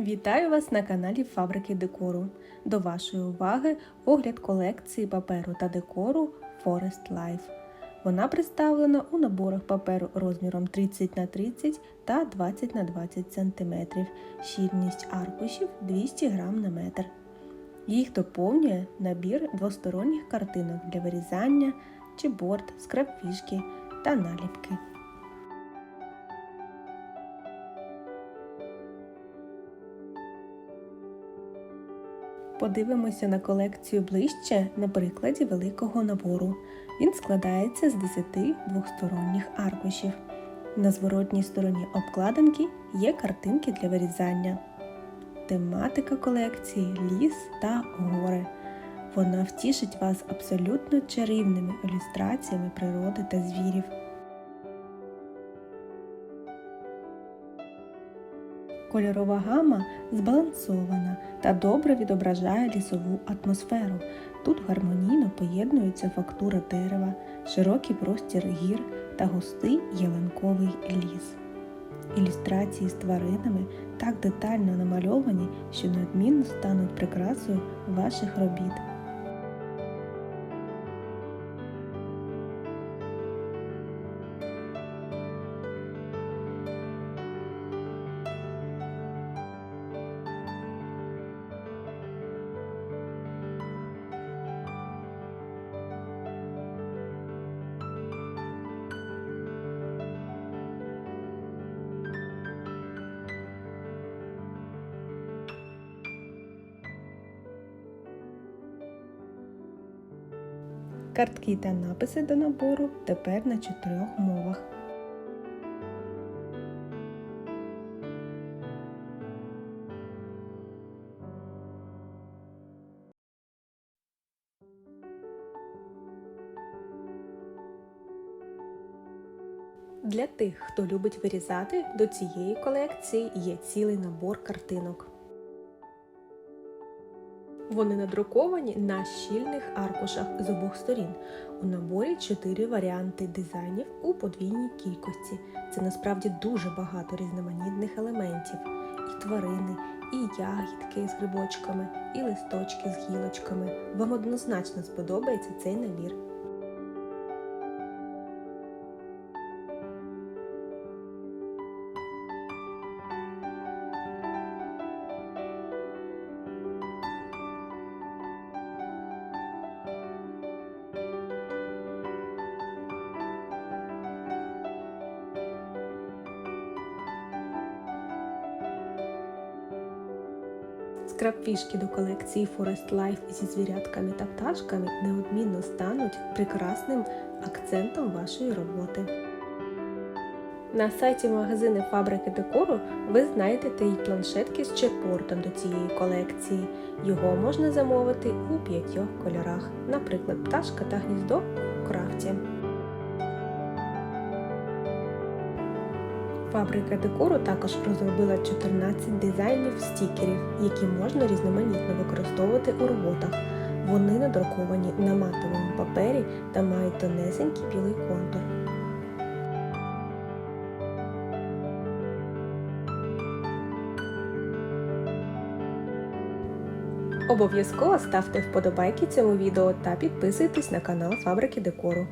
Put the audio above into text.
Вітаю вас на каналі Фабрики декору. До вашої уваги огляд колекції паперу та декору Forest Life. Вона представлена у наборах паперу розміром 30 на 30 та 20 на 20 см. Щільність аркушів 200 г на метр. Їх доповнює набір двосторонніх картинок для вирізання, чіпборд, скрабфішки та наліпки. Подивимося на колекцію ближче на прикладі великого набору. Він складається з 10 двосторонніх аркушів. На зворотній стороні обкладинки є картинки для вирізання. Тематика колекції ліс та гори. Вона втішить вас абсолютно чарівними ілюстраціями природи та звірів. Кольорова гама збалансована та добре відображає лісову атмосферу. Тут гармонійно поєднуються фактура дерева, широкий простір гір та густий ялинковий ліс. Ілюстрації з тваринами так детально намальовані, що неодмінно стануть прикрасою ваших робіт. Картки та написи до набору тепер на чотирьох мовах. Для тих, хто любить вирізати, до цієї колекції є цілий набор картинок. Вони надруковані на щільних аркушах з обох сторін. У наборі чотири варіанти дизайнів у подвійній кількості. Це насправді дуже багато різноманітних елементів. І тварини, і ягідки з грибочками, і листочки з гілочками. Вам однозначно сподобається цей набір. Скрабфішки до колекції Forest Life зі звірятками та пташками неодмінно стануть прекрасним акцентом вашої роботи. На сайті магазини фабрики декору ви знайдете і планшетки з чепортом до цієї колекції. Його можна замовити у п'ятьох кольорах, наприклад, пташка та гніздо у крафті. Фабрика декору також розробила 14 дизайнів стікерів, які можна різноманітно використовувати у роботах. Вони надруковані на матовому папері та мають тонесенький білий контур. Обов'язково ставте вподобайки цьому відео та підписуйтесь на канал Фабрики декору.